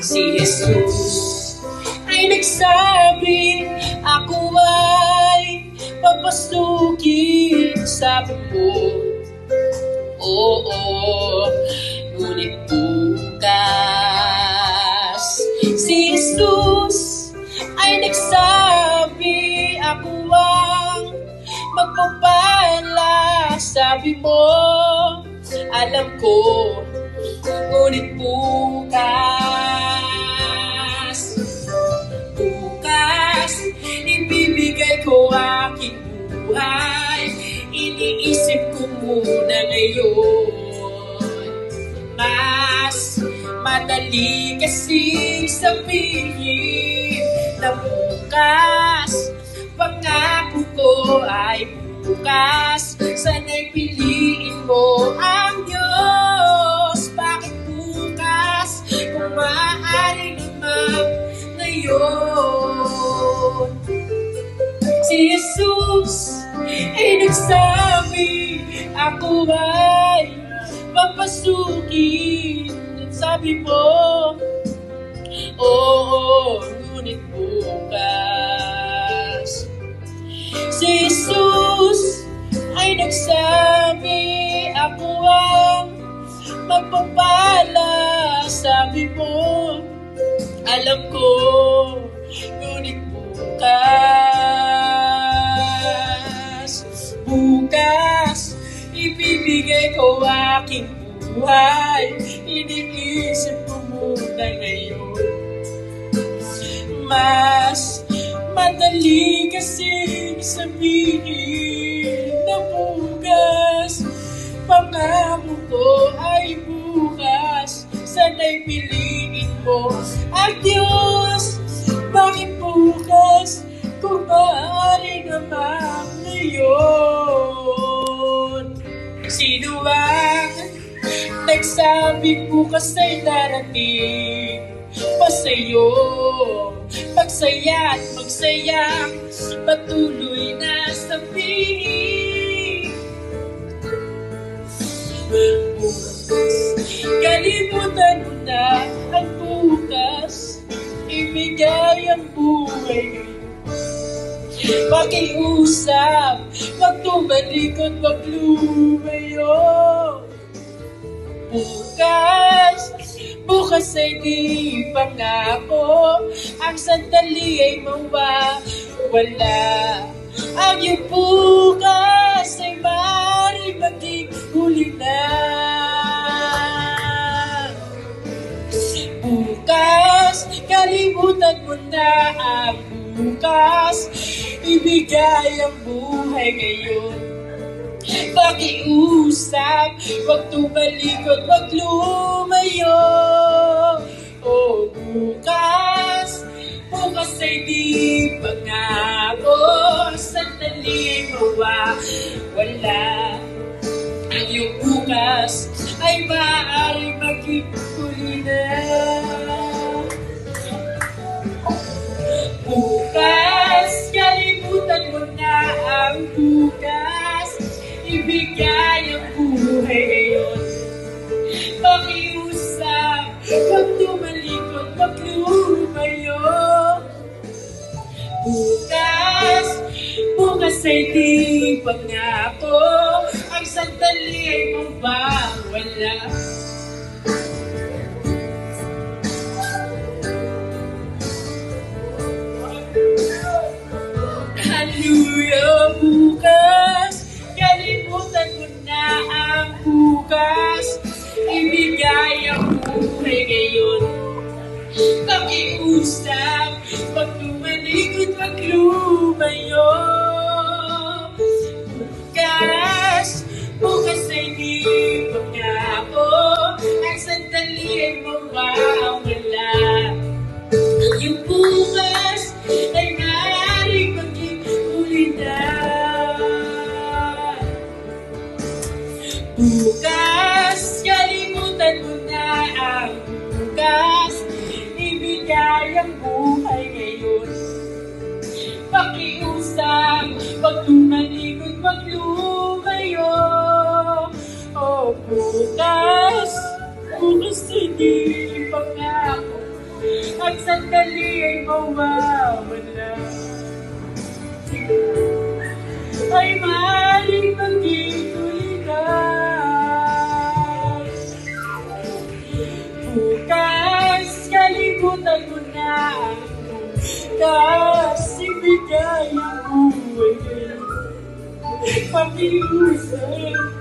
Si Jesus ay nagsabi, ako ay papasukin sa bubong. Oo, ngunit bukas Si Jesus ay nagsabi Ako ang magpapala Sabi mo, alam ko ngayon. Mas madali kasi sabihin Na bukas. Pangako ko ay bukas. Sana'y piliin mo ang Diyos. Bakit bukas? Kung maaari naman ngayon. Si Jesus ay nagsabi Ako ay papasukin At sabi mo Oo, ngunit bukas. Si Jesus ay nagsabi Ako ang magpapala. Sabi mo Alam ko Ngunit bukas Ibibigay ko aking buhay. Iniisip ko muna ngayon. Mas madali kasi sabihin na bukas. Pangako ko ay bukas. Sana'y piliin mo ang Diyos. Bakit bukas? Kung maaari naman ngayon Sino ang nagsabi bukas ay darating pa sa'yo. Magsaya at magsaya Patuloy na sabihin Kalimutan mo na ang bukas. Ibigay ang buhay. Pakiusap Wag tumalikod, wag lumayo Bukas Bukas ay di pangako Ang sandali ay mawawala Ang iyong bukas ay maaaring maging huli na. Bukas, kalimutan mo na ang bukas Ibigay ang buhay ngayon. Pakiusap, wag tumalikod, wag lumayo. O bukas, bukas ay di pangako Sandali mawawala Ang bukas ay di pangako Ang sandali ay mawawala Hallelujah, bukas. Kalimutan mo na ang bukas. Ibigay ang buhay ngayon. Pakiusap ang bukas Ibigay ang buhay ngayon. Pakiusap, pag tumalikod, wag lumayo O bukas, bukas ay hindi pangako. Ang sandali ay mawawala. Ay maaaring maging Kasi bigay ang buhay Pakiusap Ang